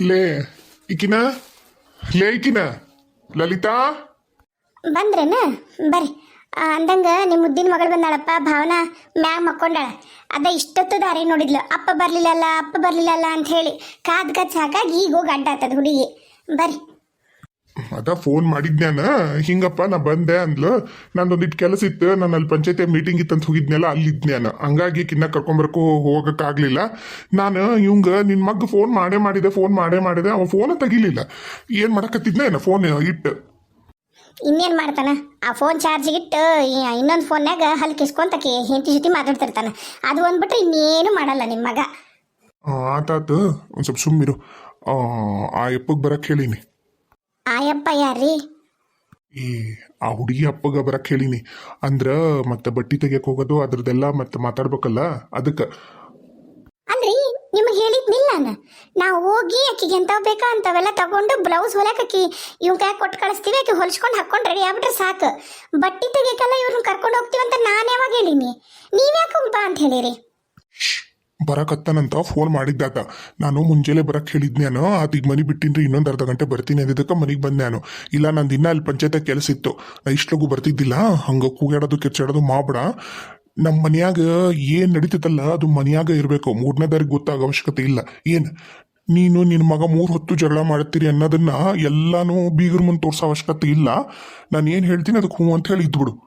ಲೇ ಇಕಿನ ಲೇ ಇಕಿನ ಲಲಿತಾ? ಬಂದ್ರೇನ? ಬರ್ರಿ. ಅಂದಂಗ ನಿಮ್ಮ ಮುದ್ದಿನ ಮಗಳು ಬಂದಾಳಪ್ಪ, ಭಾವನಾ ಮ್ಯಾಗ ಮಕ್ಕೊಂಡಾಳ. ಅದ ಇಷ್ಟೊತ್ತು ದಾರಿ ನೋಡಿದ್ಲು. ಅಪ್ಪ ಬರ್ಲಿಲ್ಲಲ್ಲ ಅಪ್ಪ ಬರ್ಲಿಲ್ಲಲ್ಲ ಅಂತ ಹೇಳಿ ಕಾದ್ ಕಚ್ ಹಾಗಾಗಿ ಈಗ ಹೋಗಿ ಅಡ್ಡ ಆತದ ಹುಡುಗಿ. ಬರ್ರಿ. ಅದ ಫೋನ್ ಮಾಡಿದ್ನ್ಯಾನ? ಹಿಂಗಪ್ಪ ನಾ ಬಂದೆ ಅಂದ್ಲು. ನಂದೊಂದಿಟ್ಟು ಕೆಲಸ ಇತ್ತು. ನಾನು ಅಲ್ಲಿ ಪಂಚಾಯತಿ ಮೀಟಿಂಗ್ ಇತ್ತಂತ ಹೋಗಿದ್ನಲ್ಲ ಅಲ್ಲಿ ಇದ್ನ್ಯಾನ ಹಂಗಾಗಿ ಕಿನ್ನ ಕರ್ಕೊಂಬರ್ಕು ಹೋಗಕ್ಕಾಗ್ಲಿಲ್ಲ ನಾನು ಇವಂಗ ನಿನ್ ಮಗ ಫೋನ್ ಮಾಡೇ ಮಾಡಿದೆ ಫೋನ್ ಮಾಡೇ ಮಾಡಿದೆ. ಅವ ಫೋನ್ ತೆಗಿಲಿಲ್ಲ. ಏನ್ ಮಾಡಕತ್ತಿದ್ನೇನ ಫೋನ್ ಇಟ್ಟು. ಇನ್ನೇನು ಮಾಡ್ತಾನ? ಆ ಫೋನ್ ಚಾರ್ಜ್ ಇಟ್ಟು ಇನ್ನೊಂದು ಫೋನ್ಯಾಗ ಹಲ್ ಕಿಸ್ಕೊಂತಕಿ ಹೆಂಡತಿ ಜೊತೆ ಮಾತಾಡ್ತಿರ್ತಾನ. ಅದು ಒಂದ್ಬಿಟ್ರೆ ಇನ್ನೇನು ಮಾಡಲ್ಲ ನಿಮ್ಮ ಮಗ. ಆತಾತು ಒಂದ್ ಸ್ವಲ್ಪ ಸುಮ್ಮಿರು. ಆ, ಆ ಎಪ್ಪಗ್ ಬರಕ್ ಹೇಳಿನಿ. ಆಯಪ್ಪ ಯಾರ್ರಿ ಈ ಆ ಹುಡುಗಿ ಅಪ್ಪಗ ಬರಕ್ ಹೇಳಿನಿ. ಅಂದ್ರ ಮತ್ತೆ ಬಟ್ಟಿ ತೆಗಿಯಕ್ ಹೋಗೋದು ಅದ್ರದ್ದೆಲ್ಲ ಮತ್ತೆ ಮಾತಾಡ್ಬೇಕಲ್ಲ ಅದಕ್ಕೆ. ಅಲ್ರಿ ನಿಮಗೆ ಹೇಳಿದ್ನಿಲ್ಲ ನಾನು ನಾವು ಹೋಗಿ ಆಕಿಗೆ ಎಂಥವು ಬೇಕಾ ಅಂತವೆಲ್ಲ ತಗೊಂಡು ಬ್ಲೌಸ್ ಹೊಲಕ್ಕೆ ಆಕಿ ಇವ್ನ ಕೈ ಕೊಟ್ಟು ಕಳಿಸ್ತೀವಿ ಆಕಿ ಹೊಲ್ಸ್ಕೊಂಡು ಹಾಕೊಂಡು ರೆಡಿ ಆಗ್ಬಿಟ್ರೆ ಸಾಕು. ಬಟ್ಟೆ ತೆಗಿಯಕ್ಕೆಲ್ಲ ಇವ್ರನ್ನ ಕರ್ಕೊಂಡು ಹೋಗ್ತೀವಿ ಅಂತ ನಾನು ಯಾವಾಗ ಹೇಳಿನಿ? ನೀವ್ಯಾಕೆ ಬಾ ಅಂತ ಹೇಳಿರಿ? ಬರಕತ್ತನಂತ ಫೋನ್ ಮಾಡಿದ್ದಾತ. ನಾನು ಮುಂಜಾನೆ ಬರಕ್ ಹೇಳಿದ್ನೇನು ಅದು ಈಗ ಮನೆ ಬಿಟ್ಟಿನ್ರಿ, ಇನ್ನೊಂದು ಅರ್ಧ ಗಂಟೆ ಬರ್ತೀನಿ ಅಂದಿದ್ದಕ್ಕೆ ಮನೆಗೆ ನಾನು ಇಲ್ಲ, ನಂದು ಇನ್ನ ಅಲ್ಲಿ ಪಂಚಾಯತ್ ಕೆಲಸ ಇತ್ತು. ನಾ ಬರ್ತಿದ್ದಿಲ್ಲ, ಹಂಗೆ ಕೂಗಾಡೋದು ಕಿರ್ಚಾಡೋದು ಮಾಡ್ಬೇಡ ನಮ್ಮ ಮನ್ಯಾಗ ಏನು ನಡೀತೈತಲ್ಲ, ಅದು ಮನ್ಯಾಗ ಇರಬೇಕು. ಮೂರನೇ ದಾರಿಗೆ ಗೊತ್ತಾಗೋ ಅವಶ್ಯಕತೆ ಇಲ್ಲ. ಏನು? ನೀನು ನಿನ್ನ ಮಗ ಮೂರು ಹೊತ್ತು ಜಗಳ ಮಾಡ್ತೀರಿ ಅನ್ನೋದನ್ನ ಎಲ್ಲಾನು ಬೀಗರ ಮುಂದೆ ತೋರ್ಸೋ ಅವಶ್ಯಕತೆ ಇಲ್ಲ. ನಾನು ಏನು ಹೇಳ್ತೀನಿ ಅದಕ್ಕೆ ಹ್ಞೂ ಅಂತ ಹೇಳಿ ಇದ್ಬಿಡು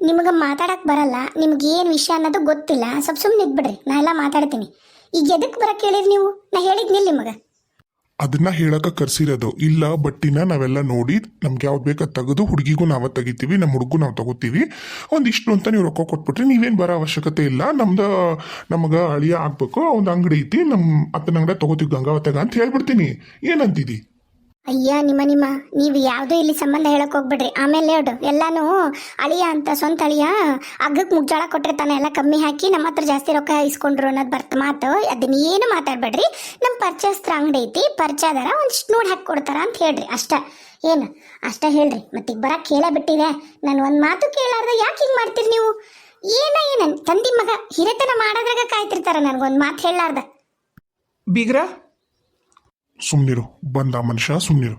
ನಿಮಗೆ ಮಾತಾಡಕ್ ಬರಲ್ಲ, ನಿಮ್ಗೆ ಏನು ವಿಷಯ ಅನ್ನೋದು ಗೊತ್ತಿಲ್ಲ. ಸ್ವಲ್ಪ ಸುಮ್ಮನೆ ಇದ್ಬಿಡ್ರಿ, ನಾ ಎಲ್ಲ ಮಾತಾಡ್ತೀನಿ. ಈಗ ಎದಕ್ಕೆ ಹೇಳಿರಿ ನೀವು? ನಾ ಹೇಳಿದ್ನಿಲ್ಲ ನಿಮಗೆ. ಅದನ್ನ ಹೇಳಕ ಕರ್ಸಿರೋದು ಇಲ್ಲ, ಬಟ್ಟಿನ ನಾವೆಲ್ಲ ನೋಡಿ ನಮ್ಗೆ ಯಾವ್ದು ಬೇಕ ತೆಗೆದು ಹುಡುಗಿಗೂ ನಾವ ತೆಗಿತೀವಿ ನಮ್ಮ ಹುಡುಗೂ ನಾವು ತಗೋತೀವಿ. ಒಂದಿಷ್ಟು ಅಂತ ನೀವು ರೊಕ್ಕ ಕೊಟ್ಬಿಟ್ರಿ ನೀವೇನು ಬರೋ ಅವಶ್ಯಕತೆ ಇಲ್ಲ. ನಮ್ದು, ನಮಗ ಅಳಿಯ ಆಗ್ಬೇಕು, ಒಂದು ಅಂಗಡಿ ಐತಿ ನಮ್ಮ ಅತ್ತನ ಅಂಗಡಿ ತಗೋತೀವಿ ಗಂಗಾವತಗ ಅಂತ ಹೇಳ್ಬಿಡ್ತೀನಿ. ಏನಂತಿದಿ? ಅಯ್ಯ, ನಿಮ್ಮ ನಿಮ್ಮ. ನೀವು ಯಾವುದೋ ಇಲ್ಲಿ ಸಂಬಂಧ ಹೇಳಕ್ ಹೋಗ್ಬಿಡ್ರಿ. ಆಮೇಲೆ ನೋಡು ಎಲ್ಲಾನು ಅಳಿಯ ಅಂತ, ಸ್ವಂತ ಅಳಿಯ ಅಗ್ಗಕ್ಕೆ ಮುಗ್ಜಾಳ ಕೊಟ್ಟಿರ್ತಾನೆ ಎಲ್ಲ ಕಮ್ಮಿ ಹಾಕಿ ನಮ್ಮ ಹತ್ರ ಜಾಸ್ತಿ ರೊಕ್ಕ ಇಸ್ಕೊಂಡ್ರು ಅನ್ನೋದು ಬರ್ತ ಮಾತು. ಅದನ್ನೇನು ಮಾತಾಡ್ಬೇಡ್ರಿ. ನಮ್ಮ ಪರಿಚಯಸ್ತ್ರ ಅಂಗಡಿ ಐತಿ ಪರಿಚಯದಾರ ಒಂದಿಷ್ಟು ನೋಡಿ ಹಾಕಿ ಕೊಡ್ತಾರ ಅಂತ ಹೇಳ್ರಿ ಅಷ್ಟ. ಏನು? ಅಷ್ಟ ಹೇಳ್ರಿ. ಮತ್ತೆ ಈಗ ಬರಕ್ಕೆ ಕೇಳೇ ಬಿಟ್ಟಿದೆ. ನಾನು ಒಂದು ಮಾತು ಕೇಳಾರ್ದ ಯಾಕೆ ಹಿಂಗೆ ಮಾಡ್ತೀರಿ ನೀವು? ಏನ ಏನ? ತಂದಿ ಮಗ ಹಿರೇತನ ಮಾಡೋದ್ರಾಗ ಕಾಯ್ತಿರ್ತಾರ ನನಗೊಂದು ಮಾತು ಹೇಳಾರ್ದ. ಬೀಗ್ರ? ಸುಮ್ನಿರು ಬಂದ ಮನುಷ್ಯ ಸುಮ್ನಿರು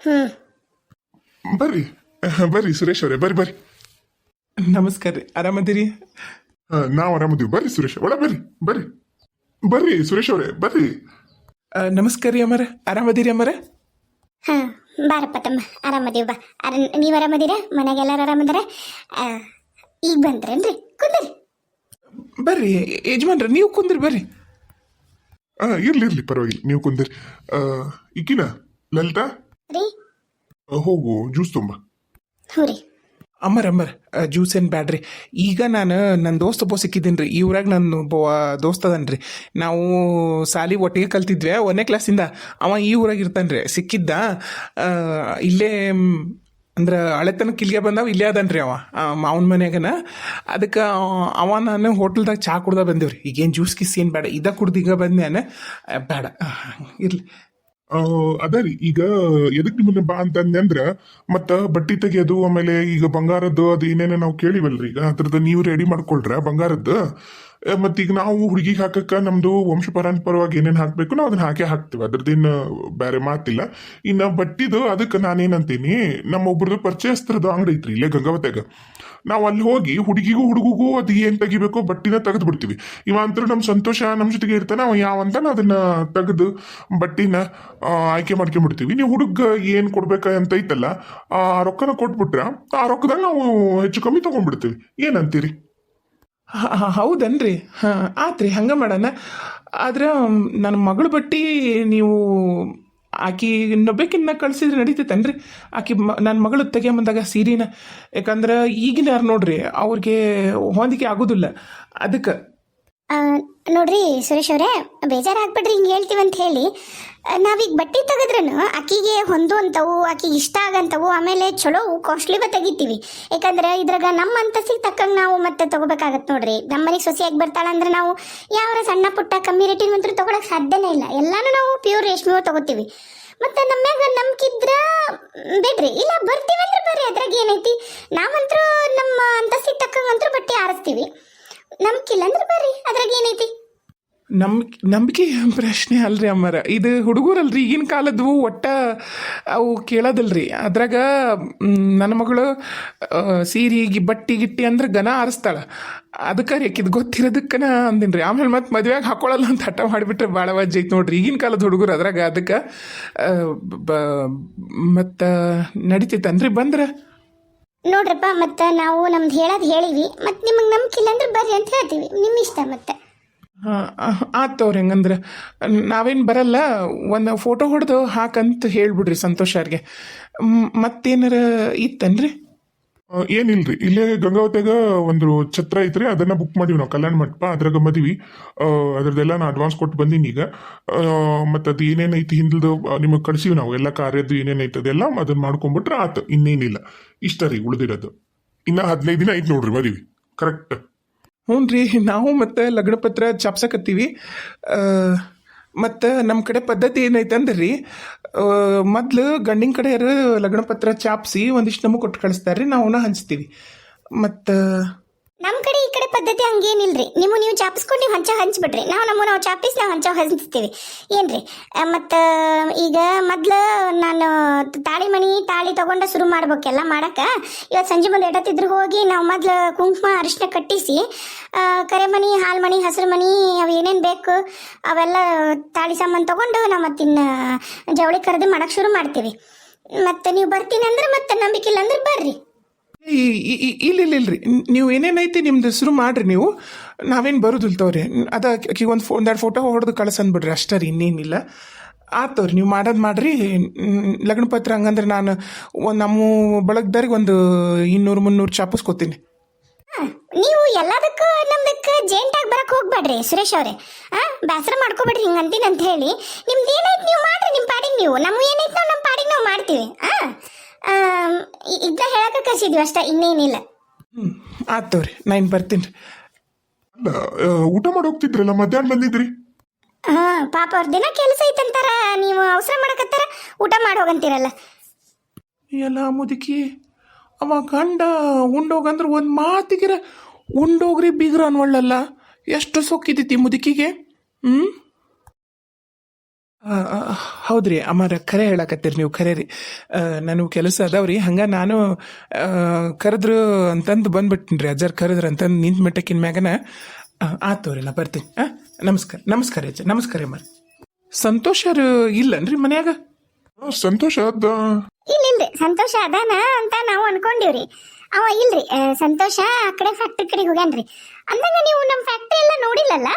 ಹ್ಮ್. ಬರ್ರಿ. ಬರ್ರಿ ಸುರೇಶ್ ಅವರೇ ಬರ್ರಿ ಬರ್ರಿ. ನಮಸ್ಕಾರ ರೀ. ಆರಾಮದಿರಿ? ನಾವು ಆರಾಮದೀವಿ. ಬರ್ರಿ ಸುರೇಶ್ ಒಳ ಬರ್ರಿ ಬರ್ರಿ. ಬರ್ರಿ ಸುರೇಶ್ ಅವರೇ ಬರ್ರಿ. ನಮಸ್ಕಾರ ರೀ ಅಮರ. ಆರಾಮದಿರಿ ಅಮರ? ಹಾ ಬಾರಪ್ಪ ತಮ್ಮ. ಆರಾಮದೀವಿ ಬಾ. ಅರ ನೀವು ಆರಾಮದಿರ? ಮನೆಗೆ ಎಲ್ಲಾರು ಆರಾಮದಾರ? ಆ, ಈಗ ಬಂದ್ರೇನ್ರಿ? ಕುಂದ್ರಿ. ಬರ್ರಿ ಯಜಮಾನ್ರ ನೀವು ಕುಂದ್ರಿ ಬರ್ರಿ. ಆ, ಇರ್ಲಿ ಇರ್ಲಿ ಪರವಾಗಿಲ್ಲ. ನೀವು ಕುಂದಿರಿ. ಇಕ್ಕಿನ ಲಲಿತಾ? ರೀ. ಆ, ಹೋಗು ಜ್ಯೂಸ್ ತುಂಬ. ಹ್ಞೂ ರೀ. ಅಮ್ಮರ್ ಅಮ್ಮರ್ ಜ್ಯೂಸ್ ಏನು ಬ್ಯಾಡ್ರಿ. ಈಗ ನಾನು ನನ್ನ ದೋಸ್ತ ಒಬ್ಬ ಸಿಕ್ಕಿದ್ದೀನಿ ರೀ ಇವ್ರಾಗ ಊರಾಗ ನನ್ನ ಒಬ್ಬ ದೋಸ್ತ ಅದನ್ ರೀ ನಾವು ಸಾಲಿ ಒಟ್ಟಿಗೆ ಕಲ್ತಿದ್ವಿ ಒಂದನೇ ಕ್ಲಾಸಿಂದ ಅವ ಈ ಊರಾಗ ಇರ್ತಾನೆ ರೀ ಸಿಕ್ಕಿದ್ದ ಆ, ಇಲ್ಲೇ ಮ್, ಅಂದ್ರೆ ಅಳೆತನಕ್ಕೆ ಇಲ್ಲಿಗೆ ಬಂದಾವ, ಇಲ್ಲೇ ಅದನ್ರಿ ಅವ ಮಾವನ ಮನೆಯಾಗನ. ಅದಕ್ಕೆ ಅವ ನಾನು ಹೋಟೆಲ್ದಾಗ ಚಾ ಕುಡ್ದ ಬಂದೇವ್ರಿ. ಈಗೇನು ಜ್ಯೂಸ್ ಗೀಸ್ ಏನು ಬೇಡ, ಇದ ಕುಡ್ದು ಈಗ ಬಂದೆ ಬೇಡ. ಇರ್ಲಿ. ಅದ ರೀ, ಈಗ ಎದಕ್ ನಿಮ್ಮನ್ನ ಬಾ ಅಂತಂದೆ ಅಂದ್ರ, ಮತ್ತ ಬಟ್ಟಿ ತೆಗಿಯೋದು ಆಮೇಲೆ ಈಗ ಬಂಗಾರದ್ದು ಅದು ಏನೇನೋ ನಾವು ಕೇಳಿವಲ್ರಿ. ಈಗ ಅದ್ರದ್ದು ನೀವು ರೆಡಿ ಮಾಡ್ಕೊಳ್ರ ಬಂಗಾರದ್ದು. ಆ, ಮತ್ತ್ ಈಗ ನಾವು ಹುಡುಗಿಗೆ ಹಾಕಕ್ಕೆ ನಮ್ದು ವಂಶ ಪರಂಪರವಾಗಿ ಏನೇನು ಹಾಕಬೇಕು ನಾವು ಅದನ್ನ ಹಾಕೇ ಹಾಕ್ತಿವಿ. ಅದ್ರದ್ದೇನು ಬೇರೆ ಮಾತಿಲ್ಲ. ಇನ್ನ ಬಟ್ಟಿದು ಅದಕ್ಕೆ ನಾನೇನಂತೀನಿ ನಮ್ಮ ಒಬ್ರದ್ದು ಪರಿಚಯಸ್ತ್ರದ ಅಂಗಡಿ ಐತ್ರಿ ಇಲ್ಲೇ ಗಂಗಾವತ್ಯಾಗ. ನಾವು ಅಲ್ಲಿ ಹೋಗಿ ಹುಡುಗಿಗೂ ಹುಡುಗಿಗೂ ಅದು ಏನು ತೆಗಿಬೇಕೋ ಬಟ್ಟಿನ ತೆಗೆದು ಬಿಡ್ತೀವಿ. ಇವ ಅಂತರೂ ನಮ್ಮ ಸಂತೋಷ ನಮ್ಮ ಜೊತೆಗೆ ಇರ್ತಾನೆ ಅವ ಯಾವಂತ ಅದನ್ನ ತೆಗೆದು ಬಟ್ಟಿನ ಆಯ್ಕೆ ಮಾಡ್ಕೊಂಡ್ಬಿಡ್ತೀವಿ ನೀವು ಹುಡುಗ ಏನು ಕೊಡ್ಬೇಕ ಅಂತ ಐತಲ್ಲ ಆ ರೊಕ್ಕನ ಕೊಟ್ಬಿಟ್ರೆ ಆ ರೊಕ್ಕದಾಗ ನಾವು ಹೆಚ್ಚು ಕಮ್ಮಿ ತಗೊಂಡ್ಬಿಡ್ತೀವಿ. ಏನಂತೀರಿ? ಹೌದನ್ರಿ. ಹಾಂ, ಆತ್ರಿ, ಹಂಗೆ ಮಾಡೋಣ. ಆದ್ರೆ ನನ್ನ ಮಗಳ ಬಟ್ಟಿ ನೀವು ಆಕಿ ಇನ್ನೊಬ್ಬೇಕಿನ್ನ ಕಳ್ಸಿದ್ರೆ ನಡೀತೈತನ್ರಿ. ಆಕಿ ನನ್ನ ಮಗಳು ತೆಗಿಯಂಬಂದಾಗ ಸೀರೆನ. ಯಾಕಂದ್ರೆ ಈಗಿನ ಯಾರು ನೋಡ್ರಿ, ಅವ್ರಿಗೆ ಹೊಂದಿಕೆ ಆಗೋದಿಲ್ಲ. ಅದಕ್ಕೆ ನೋಡ್ರಿ ಸುರೇಶ್ ಅವರೇ, ಬೇಜಾರಾಗ್ಬಿಡ್ರಿ, ಹಿಂಗೆ ಹೇಳ್ತೀವಂತ ಹೇಳಿ. ನಾವೀಗ ಬಟ್ಟೆ ತೆಗೆದ್ರೂ ಆಕಿಗೆ ಹೊಂದುವಂಥವು ಆಕಿಗೆ ಇಷ್ಟ ಆಗಂಥವು ಆಮೇಲೆ ಚಲೋ ಕಾಸ್ಟ್ಲಿವ ತೆಗಿತೀವಿ. ಯಾಕಂದ್ರೆ ಇದ್ರಾಗ ನಮ್ಮ ಅಂತಸ್ತಿಗೆ ತಕ್ಕಂಗೆ ನಾವು ಮತ್ತೆ ತಗೋಬೇಕಾಗತ್ತೆ ನೋಡ್ರಿ. ನಮ್ಮ ಮನೆಗೆ ಸೊಸೆಯಾಗಿ ಬರ್ತಾಳ ಅಂದ್ರೆ ನಾವು ಯಾವ ಸಣ್ಣ ಪುಟ್ಟ ಕಮ್ಮಿ ರೇಟಿನ ಅಂತೂ ತಗೊಳಕ್ ಸಾಧ್ಯನೇ ಇಲ್ಲ. ಎಲ್ಲಾನು ನಾವು ಪ್ಯೂರ್ ರೇಷ್ಮೆ ತಗೋತೀವಿ. ಮತ್ತೆ ನಮ್ಯಾಗ ನಂಬಿಕಿದ್ರ ಬೇಡ್ರಿ. ಇಲ್ಲ, ಬರ್ತೀವಂದ್ರೆ ಬರ್ರಿ. ಅದ್ರಾಗ ಏನೈತಿ? ನಾವಂತರೂ ನಮ್ಮ ಅಂತಸ್ತಿಗೆ ತಕ್ಕಂಗಂತೂ ಬಟ್ಟೆ ಆರಿಸ್ತೀವಿ. ನಂಬಿಕಿಲ್ಲ ಬರ್ರಿ. ಅದ್ರಾಗ ಏನೈತಿ? ನಂಬಿಕೆ ನಂಬಿಕೆ ಪ್ರಶ್ನೆ ಅಲ್ರಿ ಅಮ್ಮರ. ಇದು ಹುಡುಗರಲ್ರಿ, ಈಗಿನ ಕಾಲದ್ವು ಒಟ್ಟ ಅವು ಕೇಳೋದಲ್ರಿ. ಅದ್ರಾಗ ನನ್ನ ಮಗಳು ಸೀರೆ ಬಟ್ಟಿ, ಗಿಟ್ಟಿ ಅಂದ್ರೆ ಗನ ಆರಿಸ್ತಾಳೆ. ಅದಕ್ಕೆ ರೀ ಆಕಿದ್ ಗೊತ್ತಿರೋದಕ್ಕನ ಅಂದಿನಿ ರೀ ಆಮೇಲೆ ಮತ್ತೆ ಮದ್ವೆಗೆ ಹಾಕೊಳ್ಳಲ್ಲ ಅಂತ ಹಠ ಮಾಡಿಬಿಟ್ರೆ ಭಾಳ ವಜ್ಜ ನೋಡ್ರಿ. ಈಗಿನ ಕಾಲದ ಹುಡುಗರು ಅದ್ರಾಗ ಅದಕ್ಕೆ ಮತ್ತು ನಡಿತೈತನ್ರಿ ಬಂದ್ರೆ? ನೋಡ್ರಪ್ಪ, ಮತ್ತೆ ನಾವು ನಮ್ದು ಹೇಳೋದು ಹೇಳಿವಿ ಮತ್ತೆ ನಿಮಗೆ ನಂಬಿಕಿಲ್ಲ ಅಂದ್ರೆ ಬರ್ರಿ ಅಂತ ಹೇಳ್ತೀವಿ. ನಿಮ್ಮ ಇಷ್ಟ ಮತ್ತೆ. ಆತವ್ರಿ ಹೆಂಗಂದ್ರೆ. ನಾವೇನು ಬರಲ್ಲ, ಒಂದು ಫೋಟೋ ಹೊಡೆದು ಹಾಕಂತ ಹೇಳ್ಬಿಡ್ರಿ ಸಂತೋಷ ಅವ್ರಿಗೆ. ಮತ್ತೇನಾರ ಇತ್ತನ್ರಿ? ಏನಿಲ್ರಿ. ಇಲ್ಲೇ ಗಂಗಾವತಿಯಾಗ ಒಂದು ಛತ್ರ ಐತ್ರಿ, ಅದನ್ನ ಬುಕ್ ಮಾಡೀವಿ ನಾವು, ಕಲ್ಯಾಣ ಮಂಟಪ ಅದ್ರಾಗ ಮದ್ವಿ ಅದ್ರದ್ದೆಲ್ಲ ನಾ ಅಡ್ವಾನ್ಸ್ ಕೊಟ್ಟು ಬಂದೀನಿ ಈಗ. ಮತ್ತು ಅದು ಏನೇನೈತಿ ಹಿಂದಲ್ದು ನಿಮಗೆ ಕಳ್ಸಿವಿ ನಾವು, ಎಲ್ಲ ಕಾರ್ಯದ್ದು ಏನೇನೈತೆ ಅದೆಲ್ಲ ಅದನ್ನ ಮಾಡ್ಕೊಂಡ್ಬಿಟ್ರೆ ಆತು, ಇನ್ನೇನಿಲ್ಲ. ಇಷ್ಟ ರೀ ಉಳಿದಿರೋದು. ಇನ್ನ ಹದಿನೈದು ದಿನ ಐತಿ ನೋಡ್ರಿ ಮದ್ವಿ ಕರೆಕ್ಟ್ ಹ್ಞೂ ರೀ, ನಾವು ಮತ್ತೆ ಲಗ್ನ ಪತ್ರ ಚಾಪ್ಸಕತ್ತೀವಿ. ಮತ್ತು ನಮ್ಮ ಕಡೆ ಪದ್ಧತಿ ಏನೈತೆ ಅಂದ್ರೆ ಮೊದಲು ಗಂಡಿನ ಕಡೆಯವರು ಲಗ್ನಪತ್ರ ಚಾಪ್ಸಿ ಒಂದಿಷ್ಟು ನಮಗೆ ಕೊಟ್ಟು ಕಳಿಸ್ತಾರೆ ರೀ ನಾವು ಹಂಚ್ತೀವಿ. ಮತ್ತು ನಮ್ಮ ಕಡೆ ಈ ಕಡೆ ಪದ್ಧತಿ ಹಂಗೇನಿಲ್ರಿ. ನಿಮ್ಮ ನೀವು ಚಾಪಿಸ್ಕೊಂಡು ನೀವು ಹಂಚ ಹಂಚ್ಬಿಡ್ರಿ ನಾವು ನಮ್ಮ ನಾವು ಚಾಪಿಸ್ ನಾವು ಹಂಚ ಹಂಚ್ತೀವಿ. ಏನ್ರಿ? ಮತ್ತು ಈಗ ಮೊದ್ಲು ನಾನು ತಾಳಿ ಮಣಿ ತಾಳಿ ತಗೊಂಡ ಶುರು ಮಾಡ್ಬೇಕೆಲ್ಲ ಮಾಡೋಕೆ. ಇವತ್ತು ಸಂಜೆ ಮುಂದೆ ಎಡತ್ತಿದ್ರು ಹೋಗಿ ನಾವು ಮೊದ್ಲು ಕುಂಕುಮ ಅರಿಶಿನ ಕಟ್ಟಿಸಿ ಆ, ಕರೆಮಣಿ ಹಾಲ್ಮಣಿ ಹಸಿರು ಮಣಿ ಅವು ಏನೇನು ಬೇಕು ಅವೆಲ್ಲ ತಾಳಿ ಸಾಮಾನು ತಗೊಂಡು ನಾವು ಮತ್ತಿನ್ನು ಜವಳಿ ಕರೆದು ಮಾಡಕ್ಕೆ ಶುರು ಮಾಡ್ತೀವಿ. ಮತ್ತು ನೀವು ಬರ್ತೀನಿ ಅಂದ್ರೆ ಮತ್ತೆ ನಂಬಿಕೆ ಇಲ್ಲ ಅಂದ್ರೆ ಬರ್ರಿ. ಇಲ್ಲ ಇಲ್ಲ ಇಲ್ರಿ. ನೀವು ಏನೇನೈತಿ ನಿಮ್ದು ಹೆಸರು ಮಾಡ್ರಿ ನೀವು. ನಾವೇನು ಬರೋದಿಲ್ಲ ತಗೋರಿ. ಅದ ಒಂದು ಒಂದೆರಡು ಫೋಟೋ ಹೊಡೆದು ಕಳ್ಸಂದ್ಬಿಡ್ರಿ ಅಷ್ಟೇ ರೀ, ಇನ್ನೇನಿಲ್ಲ. ಆತವ್ರಿ ನೀವು ಮಾಡೋದು ಮಾಡ್ರಿ. ಲಗ್ನ ಪತ್ರ ಹಂಗಂದ್ರೆ ನಾನು ಒಂದು ನಮ್ಮ ಬಳಗದಾರಿಗೆ ಒಂದು ಇನ್ನೂರು ಮುನ್ನೂರು ಚಾಪಿಸ್ಕೊತೀನಿ. ನೀವು ಎಲ್ಲದಕ್ಕೂ ನಮ್ದಕ್ಕೆ ಜೇಂಟಾಗಿ ಬರಕ್ ಹೋಗ್ಬೇಡ್ರಿ, ಸುರೇಶ್ ಅವರೇ. ಆ ಬೇಸರ ಮಾಡ್ಕೋಬೇಡ್ರಿ, ಹಿಂಗೆ ಅಂತ ಹೇಳಿ. ನಿಮ್ದು ಏನೈತೆ ನೀವು ಮಾಡ್ರಿ ನಿಮ್ಮ ಪಾಡಿಗೆ ನೀವು. ನಮ್ಮ ಏನೈತೆ ನಾವು ನಮ್ಮ ಪಾಡಿಗೆ ನಾವು ಮಾಡ್ತೀವಿ. ಆ? ಆಮ್, ಇ- ಇದ್ನ ಹೇಳಕ್ಕೆ ಕಳ್ಸಿದ್ವಿ ಅಷ್ಟೇ ಇನ್ನೇನಿಲ್ಲ. ಹ್ಞೂ ನಾ ಇನ್ನು ಬರ್ತೀನಿ. ರೀ ಅಲ್ಲ ಆ, ಊಟ ಮಾಡಿ ಹೋಗ್ತಿದ್ರಲ್ಲ ಮಧ್ಯಾಹ್ನ ಬಂದಿದ್ರಿ ಹಾ ಪಾಪ ಅವ್ರ ದಿನ ಕೆಲಸ ಐತಂತಾರ ನೀವು ಅವಸರ ಮಾಡಕತ್ತಾರ ಊಟ ಮಾಡಿ ಹೋಗಂತೀರಲ್ಲ. ಎಲ್ಲ ಮುದುಕಿ ಅವ ಗಂಡ ಉಂಡೋಗಂದ್ರೆ ಒಂದು ಮಾತಿಗಿರ ಉಂಡೋಗ್ರಿ ಬೀಗ್ರ ಅನ್ವಳ್ಳಲ್ಲ. ಎಷ್ಟು ಸೊಕ್ಕಿದಿತಿ ಮುದುಕಿಗೆ? ಹ್ಞೂ ಹೌದ್ರಿ ಅಮ್ಮಾರ ಖರೆ ಹೇಳಕತ್ತೀರಿ ನೀವು ಖರೆ ರೀ. ನನಗೆ ಕೆಲಸ ಅದಾವ್ರಿ. ಹಂಗೆ ನಾನು ಕರೆದ್ರು ಅಂತಂದು ಬಂದ್ಬಿಟ್ಟಿನಿ ರೀ ಅಜ್ಜರ್ ಕರೆದ್ರು ಅಂತಂದು ನಿಂತ ಮಟ್ಟಕ್ಕಿನ ಮ್ಯಾಗನ. ಆತವ್ರಿ ನಾ ಬರ್ತೀನಿ. ಹಾಂ ನಮಸ್ಕಾರ ನಮಸ್ಕಾರ ಅಜ್ಜ ನಮಸ್ಕಾರ ಅಮ್ಮ ಸಂತೋಷ ಇಲ್ಲನ್ರಿ ಮನ್ಯಾಗ? ಸಂತೋಷ ಅದ. ಇಲ್ಲಿಂದ್ರಿ ಸಂತೋಷ ಅದಾನ ಅಂತ ನಾವು ಅನ್ಕೊಂಡಿವ್ರಿ. ಅವ ಇಲ್ರಿ ಸಂತೋಷ ಆ ಕಡೆ ಫ್ಯಾಕ್ಟ್ರಿ ಕಡೆ ಹೋಗ್ಯಾನ್ರಿ. ಅಂದಂಗ ನೀವು ನಮ್ಮ ಫ್ಯಾಕ್ಟ್ರಿ ಎಲ್ಲ ನೋಡಿಲ್ಲಲ್ಲ?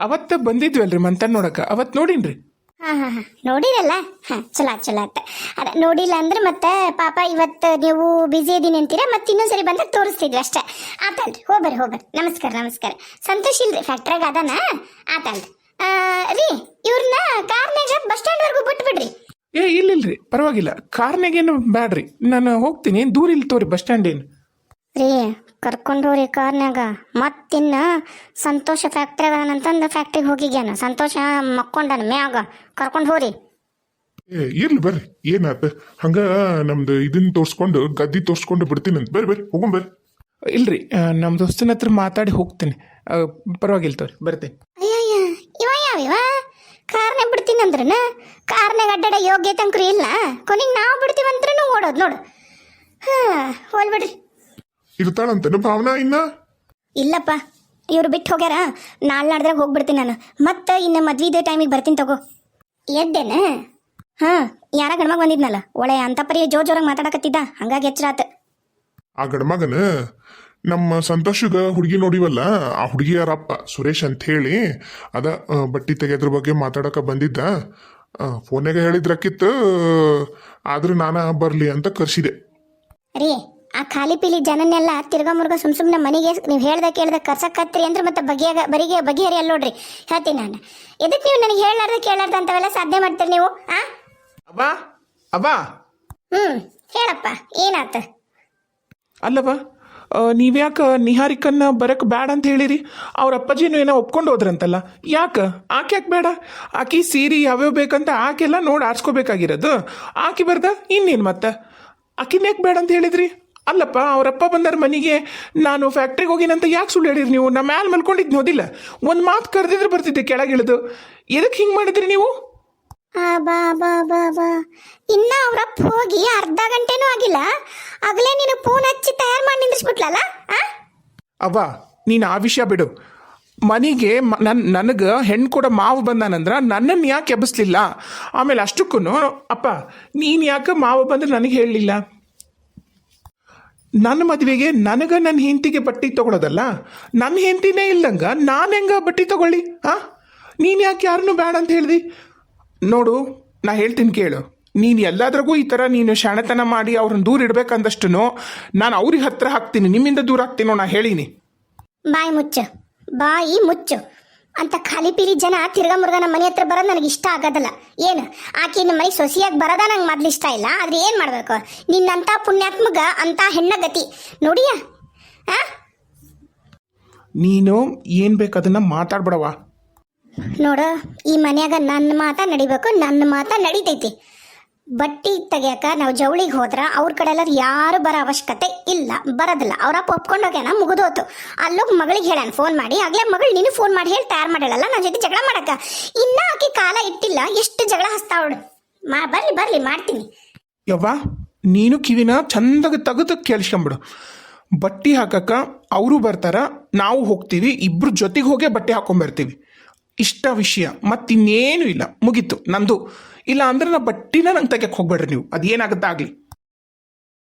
ಅವತ್ತ ಬಂದಿದ್ವಲ್ರಿ ಮಂತನ್ ನೋಡಕ ಅವತ್ ನೋಡಿನ್ರಿ? ಹಾ ಹಾ ಹಾ. ನೋಡಿರಲ್ಲ? ಹಾ ಚಲೋ ಆತ್, ಚಲೋ ಆತ. ಅದ ನೋಡಿಲ್ಲ ಅಂದ್ರೆ ಮತ್ತೆ ಪಾಪ ಇವತ್ತು ನೀವು ಬಿಜಿ ಇದೀನಿ ಅಂತೀರಾ ಮತ್ತೆ ಇನ್ನೊಂದ್ಸರಿ ಬಂದಾಗ ತೋರಿಸ್ತಿದ್ವಿ ಅಷ್ಟೇ. ಆತಲ್ರಿ ಹೋಗ್ಬರ್ರಿ ಹೋಗ್ಬರ್ರಿ. ನಮಸ್ಕಾರ ನಮಸ್ಕಾರ. ಸಂತೋಷ್ ಇಲ್ರಿ ಫ್ಯಾಕ್ಟ್ರಾಗ ಅದಾನ? ಆತಲ್ರಿ. ಆ, ರೀ ಇವ್ರನ್ನ ಕಾರ್ನಾಗ ಬಸ್ ಸ್ಟ್ಯಾಂಡ್ ವರ್ಗು ಬಿಟ್ಬಿಡ್ರಿ. ಏ ಇಲ್ಲಿಲ್ರಿ ಪರವಾಗಿಲ್ಲ. ಕಾರ್ನಾಗೇನು ಬ್ಯಾಡ್ರಿ. ನಾನು ಹೋಗ್ತೀನಿ ದೂರ ಇಲ್ಲಿ ತೋರಿ ಬಸ್ ಸ್ಟ್ಯಾಂಡ್ ಏನು. ರೀ ಕರ್ಕೊಂಡು ಹೋಗ್ರಿ ಕಾರ್ನಾಗ ಮತ್ತಿನ್ನ ಸಂತೋಷ ಫ್ಯಾಕ್ಟ್ರಿ ಅದಾನಂತಂದು ಫ್ಯಾಕ್ಟ್ರಿಗೆ ಹೋಗಿದ್ಯಾನ? ಸಂತೋಷ ಮಕ್ಕೊಂಡನ ಮ್ಯಾಗ. ಕರ್ಕೊಂಡು ಹೋಗ್ರಿ ಏ ಇರ್ಲಿ ಬರ್ರಿ. ಏನಾತ? ಹಂಗ ನಮ್ದು ಇದನ್ನ ತೋರ್ಸ್ಕೊಂಡು ಗದ್ದಿ ತೋರ್ಸ್ಕೊಂಡು ಬಿಡ್ತೀನಂತ ಬರ್ರಿ ಬರ್ರಿ. ಹೋಗೋಣ ಬರ್ರಿ. ಇಲ್ರಿ ಆ, ನಮ್ಮ ದೋಸ್ತನ ಹತ್ರ ಮಾತಾಡಿ ಹೋಗ್ತೀನಿ. ಆ, ಪರವಾಗಿಲ್ಲ ತೋರಿ ಬರ್ತೀನಿ. ಅಯ್ಯಯ್ಯ ಇವ ಯಾವಿವ ಕಾರ್ನಾಗ ಬಿಡ್ತೀನಿ ಅಂದ್ರನ? ಕಾರ್ನಾಗ ಅಡ್ಡಾಡ ಯೋಗ್ಯತೆ ಅಂಕ್ರು ಇಲ್ಲ? ಕೊನೆಗೆ ನಾವು ಬಿಡ್ತೀವಂದ್ರೂ ಓಡೋದು ನೋಡು. ಹಾ ಹೋಲ್ ಬಿಡ್ರಿ. ಇರ್ತಾಳಂತನ ಭಾವನಾ ಇನ್ನ? ಇಲ್ಲಪ್ಪ ಇವ್ರು ಬಿಟ್ಟು ಹೋಗ್ಯಾರ. ನಾಳೆ ನಾಡ್ದಾಗ ಹೋಗ್ಬಿಡ್ತೀನಿ ನಾನು. ಮತ್ತೆ ಇನ್ನು ಮದ್ವಿದೆ ಟೈಮಿಗೆ ಬರ್ತೀನಿ ತಗೋ. ಎದ್ದೇನ? ಹಾ ಯಾರ ಗಂಡ್ಮಗ ಬಂದಿದ್ನಲ್ಲ? ಒಳೆ ಅಂತ ಪರಿ ಜೋರ್ ಜೋರಾಗಿ ಮಾತಾಡಕತ್ತಿದ್ದ. ಹಂಗಾಗಿ ಎಚ್ಚರ ಆತ. ಆ ಗಂಡ್ಮಗನ? ನಮ್ಮ ಸಂತೋಷಗ ಹುಡುಗಿ ನೋಡಿವಲ್ಲ ಆ ಹುಡುಗಿ ಯಾರಪ್ಪ ಸುರೇಶ್ ಅಂತ ಹೇಳಿ ಅದ ಆ, ಬಟ್ಟಿ ತೆಗೆಯೋದ್ರ ಬಗ್ಗೆ ಮಾತಾಡಕ ಬಂದಿದ್ದ. ಫೋನ್ಯಾಗ ಹೇಳಿದ್ರಕ್ಕಿತ್ತು ಆದ್ರೆ ನಾನ ಬರ್ಲಿ ಅಂತ ಕರ್ಸಿದೆ. ರೀ ಆ ಖಾಲಿ ಪೀಲಿ ಜನನೆಲ್ಲ ತಿರ್ಗಾ ಮುರ್ಗ ಸುಮ್ ಸುಮ್ಮನೆ ಮನೆಗೆ ನೀವು ಹೇಳ್ದ ಕೇಳ್ದ ಕರ್ಸಕ್ಕತ್ರಿ ಅಂದ್ರೆ ಮತ್ತೆ ಬಗೆಯಾಗ ಬರಿಗೆ ಬಗೆಹರಿ ಅಲ್ಲ ನೋಡ್ರಿ. ಹೇಳ್ತೀನಿ ನಾನು. ಎದಕ್ಕೆ ನೀವು ನನಗೆ ಹೇಳಾರ್ದ ಕೇಳಾರ್ದ ಅಂತವೆಲ್ಲ ಸಾಧನೆ ಮಾಡ್ತೀರಿ ನೀವು? ಆ? ಅಬ್ಬಾ ಅಬ್ಬಾ. ಹ್ಮ್ ಹೇಳಪ್ಪ ಏನಾತ? ಅಲ್ಲವ ನೀವ್ಯಾಕ ನಿಹಾರಿಕನ್ನ ಬರಕ್ ಬೇಡ ಅಂತ ಹೇಳಿರಿ? ಅವ್ರ ಅಪ್ಪಾಜಿನೂ ಏನೋ ಒಪ್ಕೊಂಡು ಹೋದ್ರಂತಲ್ಲ. ಯಾಕ? ಆಕೆ ಯಾಕೆ ಬೇಡ? ಆಕಿ ಸೀರೆ ಯಾವ್ಯಾವ ಬೇಕಂತ ಆಕೆಲ್ಲ ನೋಡಿ ಆರಿಸ್ಕೋಬೇಕಾಗಿರೋದು. ಆಕೆ ಬರ್ದ ಇನ್ನೇನು ಮತ್ತೆ? ಆಕಿನ ಯಾಕೆ ಬೇಡ ಅಂತ ಹೇಳಿದ್ರಿ? ಅಲ್ಲಪ್ಪ ಅವರಪ್ಪ ಬಂದಾರ ಮನೆಗೆ ನಾನು ಫ್ಯಾಕ್ಟ್ರಿಗೆ ಹೋಗಿನಂತ ಯಾಕೆ ಸುಳ್ಳು ಹೇಳಿರಿ ನೀವು? ನಮ್ಮ ಮ್ಯಾಲೆ ಮಲ್ಕೊಂಡಿದ್ದು ನೋದಿಲ್ಲ ಒಂದು ಮಾತು ಕರೆದಿದ್ರೆ ಬರ್ತಿದ್ದೆ ಕೆಳಗಿಳಿದು ಎದಕ್ಕೆ ಹಿಂಗೆ ಮಾಡಿದ್ರಿ ನೀವು? ಬಾ ಬಾ ಬಾ ಬಾ. ಇನ್ನ ಅವರಪ್ಪ ಹೋಗಿ ಅರ್ಧ ಗಂಟೆನೂ ಆಗಿಲ್ಲ. ಆಗಲೇ ನೀನು ಫೋನ್ ಹಚ್ಚಿ ತಯಾರು ಮಾಡಿ ನಿಂದ್ರಿಸ್ಬಿಟ್ಲಲ್ಲ ಆ? ಅವ್ವ ನೀನು ಆ ವಿಷಯ ಬಿಡು. ಮನೆಗೆ ನನ್ನ ನನಗೆ ಹೆಣ್ಣು ಕೂಡ ಮಾವು ಬಂದಾನಂದ್ರ ನನ್ನನ್ನು ಯಾಕೆ ಎಬ್ಬಿಸ್ಲಿಲ್ಲ ಆಮೇಲೆ ಅಷ್ಟಕ್ಕೂ ಅಪ್ಪ ನೀನು ಯಾಕೆ ಮಾವು ಬಂದ್ರೆ ನನಗೆ ಹೇಳಲಿಲ್ಲ? ನನ್ನ ಮದುವೆಗೆ ನನಗೆ ನನ್ನ ಹೆಂಡತಿಗೆ ಬಟ್ಟೆ ತಗೊಳೋದಲ್ಲ? ನನ್ನ ಹೆಂಡತಿನೇ ಇಲ್ಲಂಗ ನಾನು ಹೆಂಗ ಬಟ್ಟೆ ತಗೊಳ್ಳಿ, ಆ? ನೀನು ಯಾಕೆ ಯಾರನ್ನೂ ಬೇಡ ಅಂತ ಹೇಳ್ದಿ? ನೋಡು, ನಾ ಹೇಳ್ತೀನಿ ಕೇಳು. ನೀನು ಎಲ್ಲಾದ್ರಿಗೂ ಈ ಥರ ನೀನು ಶಾಣತನ ಮಾಡಿ ಅವ್ರನ್ನ ದೂರ ಇಡ್ಬೇಕಂದಷ್ಟು ನಾನು ಅವ್ರಿಗೆ ಹತ್ರ ಹಾಕ್ತೀನಿ, ನಿಮ್ಮಿಂದ ದೂರ ಹಾಕ್ತೀನೋ ನಾ ಹೇಳೀನಿ. ಬಾಯಿ ಮುಚ್ಚ. ಬಾಯಿ ಮುಚ್ಚು. ಅಂತ ಖಾಲಿ ಪೀಲಿ ಜನ ತಿರ್ಗಾ ಮುರ್ಗ ನಮ್ಮ ಮನೆ ಹತ್ರ ಬರೋದು ನನಗೆ ಇಷ್ಟ ಆಗೋದಲ್ಲ. ಏನು? ಆಕೆ ನಮ್ಮ ಮನೆ ಸೊಸಿಯಾಗಿ ಬರೋದ ನಂಗೆ ಮೊದ್ಲು ಇಷ್ಟ ಇಲ್ಲ. ಆದರೆ ಏನು ಮಾಡಬೇಕು? ನಿನ್ನಂಥ ಪುಣ್ಯಾತ್ಮಗ ಅಂತ ಹೆಣ್ಣ ಗತಿ. ನೋಡಿಯಾ? ಆ? ನೀನು ಏನು ಬೇಕು ಅದನ್ನು ಮಾತಾಡ್ಬಿಡವ ನೋಡ ಈ ಮನ್ಯಾಗ ನನ್ನ ಮಾತ ನಡಿಬೇಕು ನನ್ನ ಮಾತ ನಡಿತೈತಿ. ಬಟ್ಟಿ ತೆಗಿಯಕ ನಾವು ಜವಳಿಗೆ ಹೋದ್ರ ಅವ್ರ ಕಡೆ ಎಲ್ಲ ಯಾರು ಬರೋ ಅವಶ್ಯಕತೆ ಇಲ್ಲ, ಬರೋದಿಲ್ಲ. ಅವರಪ್ಪ ಒಪ್ಕೊಂಡು ಹೋಗ್ಯಾನ, ಮುಗಿದೋತು. ಅಲ್ಲೋಗಿ ಮಗಳಿಗೆ ಹೇಳಾನ ಫೋನ್ ಮಾಡಿ, ಆಗಲೇ ಮಗಳು ನೀನು ಫೋನ್ ಮಾಡಿ ಹೇಳಿ ತಯಾರು ಮಾಡಲ್ಲ ನನ್ನ ಜೊತೆ ಜಗಳ ಮಾಡಕ. ಇನ್ನ ಆಕೆ ಕಾಲ ಇಟ್ಟಿಲ್ಲ, ಎಷ್ಟು ಜಗಳ ಹಸ್ತಾವಳು ಮಾ, ಬರ್ಲಿ ಬರ್ಲಿ, ಮಾಡ್ತೀನಿ. ಯವ್ವ, ನೀನು ಕಿವಿನ ಚಂದಾಗ ತೆಗೆದು ಕೇಳಿಸ್ಕೊಂಬಿಡು. ಬಟ್ಟೆ ಹಾಕಕ್ಕ ಅವರು ಬರ್ತಾರ, ನಾವು ಹೋಗ್ತೀವಿ, ಇಬ್ರು ಜೊತೆಗೆ ಹೋಗೇ ಬಟ್ಟೆ ಹಾಕೊಂಬರ್ತೀವಿ ಇಷ್ಟ ವಿಷಯ, ಮತ್ತಿನ್ನೇನು ಇಲ್ಲ. ಮುಗೀತು. ನಂದು ಇಲ್ಲ ಅಂದ್ರೆ ನಾ ಬಟ್ಟಿನ ನಂಗೆ ತೆಗಿಯಕ್ಕೆ ಹೋಗ್ಬೇಡ್ರಿ ನೀವು. ಅದೇನಾಗುತ್ತೆ ಆಗಲಿ.